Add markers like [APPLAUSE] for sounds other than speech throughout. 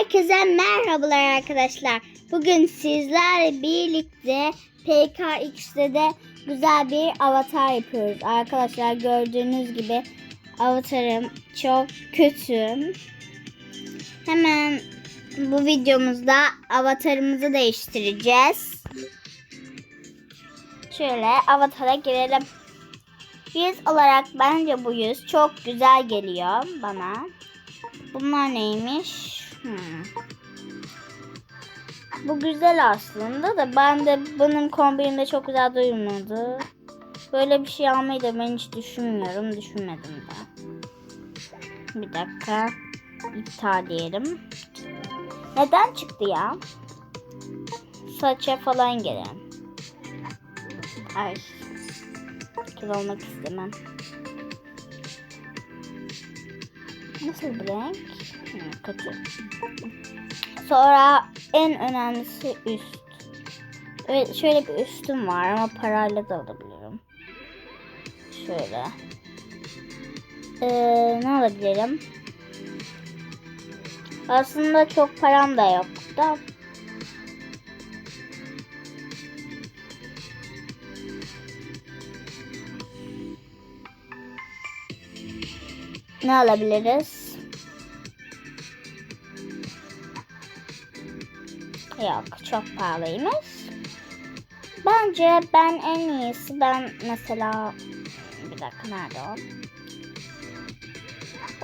Herkese merhabalar arkadaşlar. Bugün sizlerle birlikte PKX'de de güzel bir avatar yapıyoruz. Arkadaşlar gördüğünüz gibi avatarım çok kötü. Hemen bu videomuzda avatarımızı değiştireceğiz. Şöyle avatara girelim. Yüz olarak bence bu yüz çok güzel geliyor bana. Bunlar neymiş? Bu güzel aslında da ben de bunun kombininde çok güzel duymadı. Böyle bir şey almayı da ben hiç düşünmüyorum. Düşünmedim de. Bir dakika. İptal diyelim. Neden çıktı ya? Saça falan gelelim. Ay. Kil olmak istemem. Nasıl bir renk? Kötü. Sonra en önemlisi üst. Evet, şöyle bir üstüm var ama parayla da alabilirim. Şöyle. Ee, ne alabilirim? Aslında çok param da yok da. Ne alabiliriz? Yok çok pahalıymış. Bence ben en iyisi ben mesela bir dakika nerede o?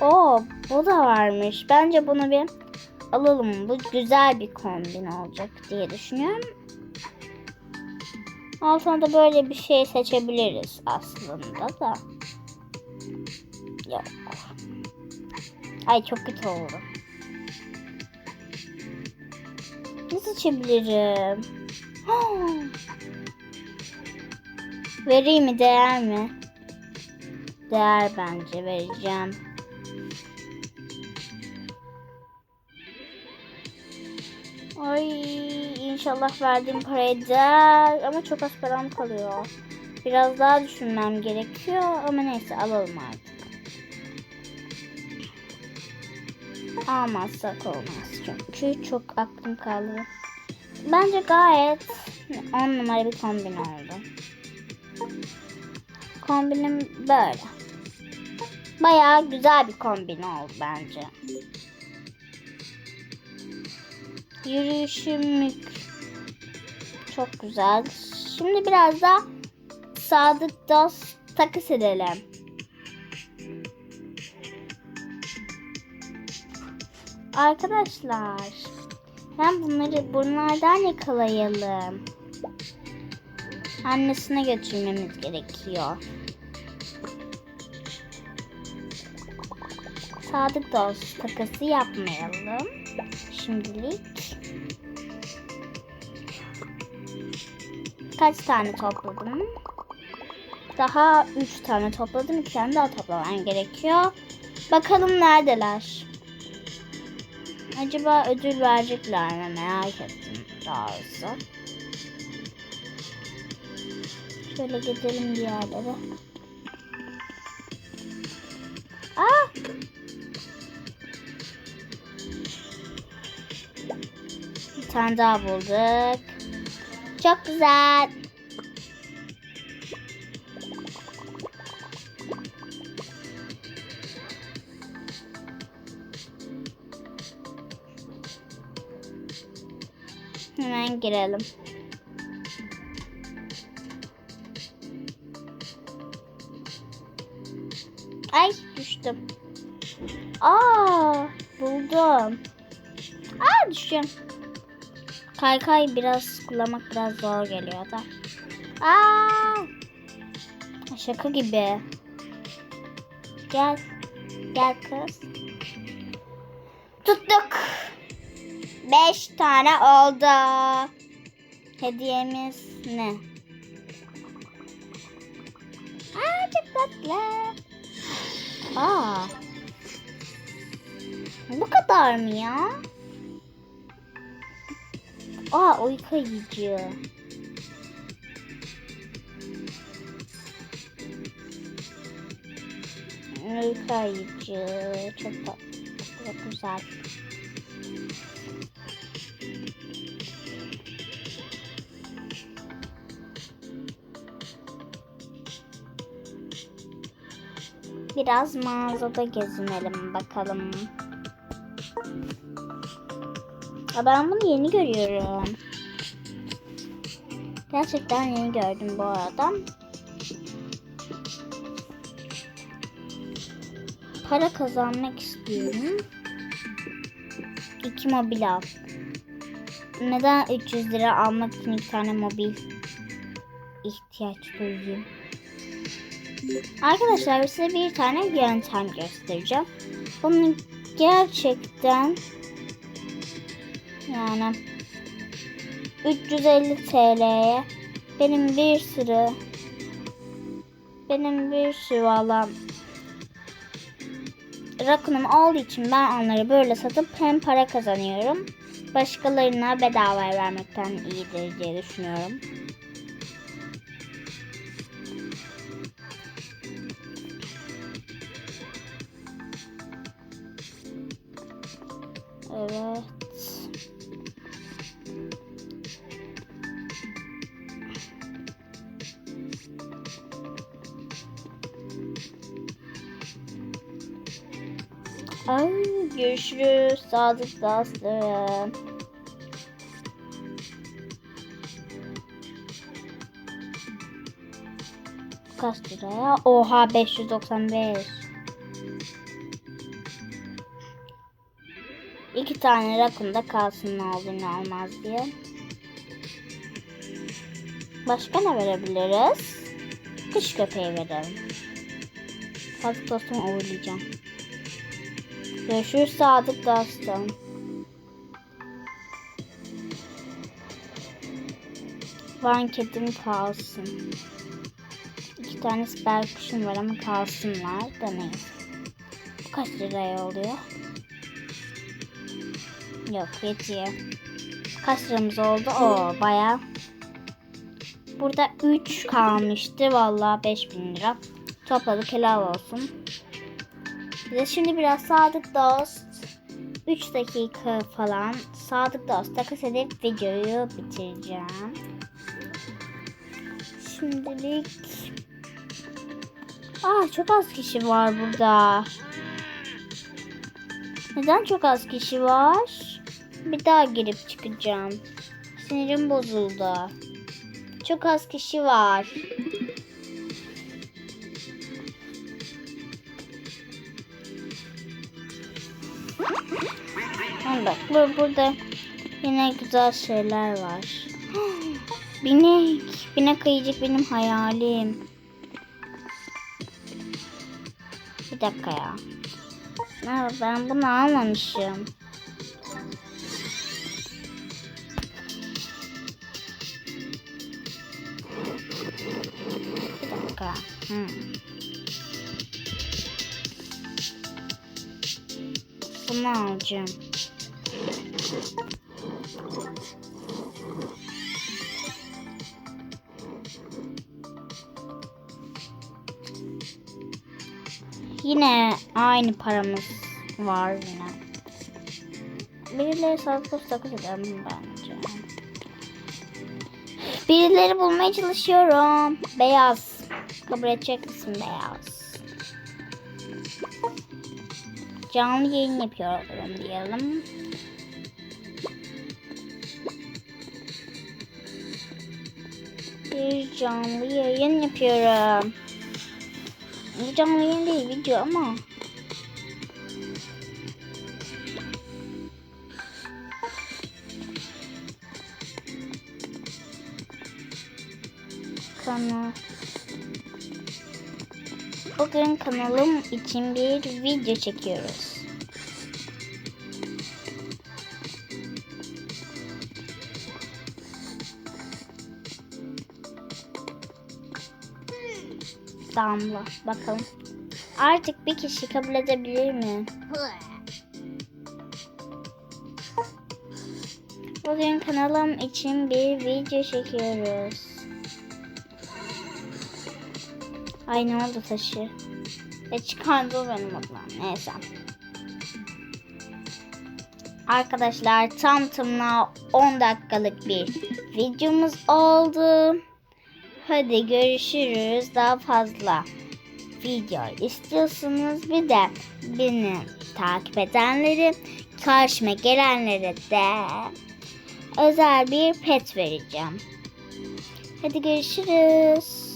Oo bu da varmış. Bence bunu bir alalım. Bu güzel bir kombin olacak diye düşünüyorum. Altına da böyle bir şey seçebiliriz aslında da. Yok. Ay çok kötü oldu. Ne seçebilirim? [GASPS] Vereyim mi değer mi? Değer bence vereceğim. Ay inşallah verdiğim parayı değer ama çok az param kalıyor. Biraz daha düşünmem gerekiyor ama neyse alalım artık. Almazsak olmaz çünkü çok aklım kaldı. Bence gayet 10 numara bir kombin oldu. Kombinim böyle. Bayağı güzel bir kombin oldu bence. Yürüyüşüm çok güzel. Şimdi biraz da Sadık Dost takıs edelim. Arkadaşlar ben bunları bunlardan yakalayalım. Annesine götürmemiz gerekiyor. Sadık dost takası yapmayalım. Şimdilik. Kaç tane topladım? Daha 3 tane topladım. 2 tane daha toplamam gerekiyor. Bakalım neredeler? Acaba ödül verecekler mi merak ettim daha doğrusu. Şöyle gidelim bir yerlere. Aa! Bir tane daha bulduk. Çok güzel. Hemen girelim. Ay düştüm. Aa buldum. Aa düşeceğim. Kaykay biraz kullanmak biraz zor geliyor da. Aa şaka gibi. Gel. Gel kız. Tuttuk. Beş tane oldu. Hediyemiz ne? Aa çok tatlı. Aa. Bu kadar mı ya? Aa uyku yiyici. Çok tatlı. Çok güzel. Biraz mağazada gezinelim bakalım. Aa, ben bunu yeni görüyorum. Gerçekten yeni gördüm bu arada. Para kazanmak istiyorum. İki mobil al. Neden 300 lira almak için iki tane mobil ihtiyaç duyuyorum? Arkadaşlar size bir tane yöntem göstereceğim. Bunu gerçekten yani 350 TL'ye benim bir sürü benim bir sürü valla rakunum olduğu için ben onları böyle satıp hem para kazanıyorum. Başkalarına bedavaya vermekten iyidir diye düşünüyorum. Evet. Ay, görüşürüz. Sadık dostum. Kaç liraya? Oha 595. İki tane rakun da kalsın ne olur ne olmaz diye. Başka ne verebiliriz? Kış köpeği verelim. Sadık dostum uğurlayacağım. Görüşürüz Sadık dostum. Van kedim kalsın. İki tane siber kuşum var ama kalsınlar da neyse. Kaç liraya oluyor? Yok yetiyor. Kaç liramız oldu? Oo baya. Burada 3 kalmıştı. Vallahi 5000 lira. Topladık helal olsun. Bize şimdi biraz Sadık Dost 3 dakika falan Sadık Dost takas edip videoyu bitireceğim. Şimdilik Aa çok az kişi var burada. Neden çok az kişi var? Bir daha girip çıkacağım. Sinirim bozuldu. Çok az kişi var. Bak bu, burada yine güzel şeyler var. [GASPS] Binek. Binek ayıcık benim hayalim. Bir dakika ya. Ben bunu almamışım. Dakika. Hmm. Bunu. Yine aynı paramız var yine. Birileri sağlıklı takı edelim bence. Birileri bulmaya çalışıyorum. Beyaz. Kabul edecek misin beyaz? Canlı yayın yapıyorum diyelim. Bir canlı yayın yapıyorum. Bu canlı yayın değil video ama. Kanal. Bugün kanalım için bir video çekiyoruz. Damla. Bakalım. Artık bir kişi kabul edebilir mi? Bugün kanalım için bir video çekiyoruz. Ay ne oldu taşı? E çıkardı benim okulum. Neyse. Arkadaşlar tam tamına 10 dakikalık bir videomuz oldu. Hadi görüşürüz. Daha fazla video istiyorsunuz. Bir de beni takip edenleri karşıma gelenlere de özel bir pet vereceğim. Hadi görüşürüz.